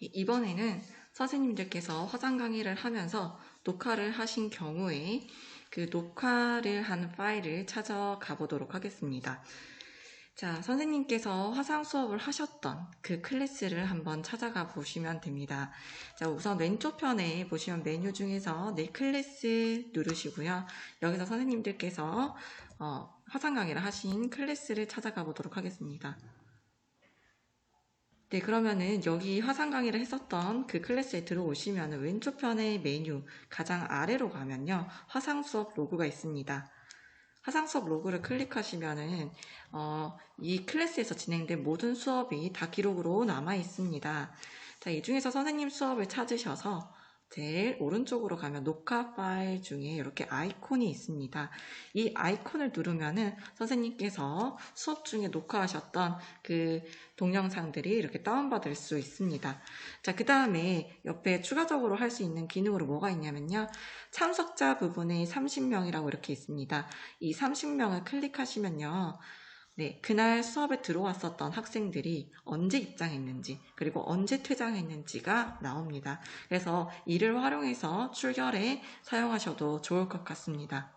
이- 이번에는 선생님들께서 화상 강의를 하면서 녹화를 하신 경우에 그 녹화를 한 파일을 찾아가 보도록 하겠습니다. 자, 선생님께서 화상 수업을 하셨던 그 클래스를 한번 찾아가 보시면 됩니다. 자, 우선 왼쪽 편에 보시면 메뉴 중에서 내 클래스 누르시고요. 여기서 선생님들께서 어, 화상 강의를 하신 클래스를 찾아가 보도록 하겠습니다. 네, 그러면은 여기 화상 강의를 했었던 그 클래스에 들어오시면 왼쪽 편의 메뉴 가장 아래로 가면요. 화상 수업 로고가 있습니다. 화상 수업 로고를 클릭하시면은 어, 이 클래스에서 진행된 모든 수업이 다 기록으로 남아 있습니다. 자, 이 중에서 선생님 수업을 찾으셔서 제일 오른쪽으로 가면 녹화 파일 중에 이렇게 아이콘이 있습니다. 이 아이콘을 누르면은 선생님께서 수업 중에 녹화하셨던 그 동영상들이 이렇게 다운받을 수 있습니다. 자, 그 다음에 옆에 추가적으로 할 수 있는 기능으로 뭐가 있냐면요. 참석자 부분에 30명이라고 이렇게 있습니다. 이 30명을 클릭하시면요. 네, 그날 수업에 들어왔었던 학생들이 언제 입장했는지, 그리고 언제 퇴장했는지가 나옵니다. 그래서 이를 활용해서 출결에 사용하셔도 좋을 것 같습니다.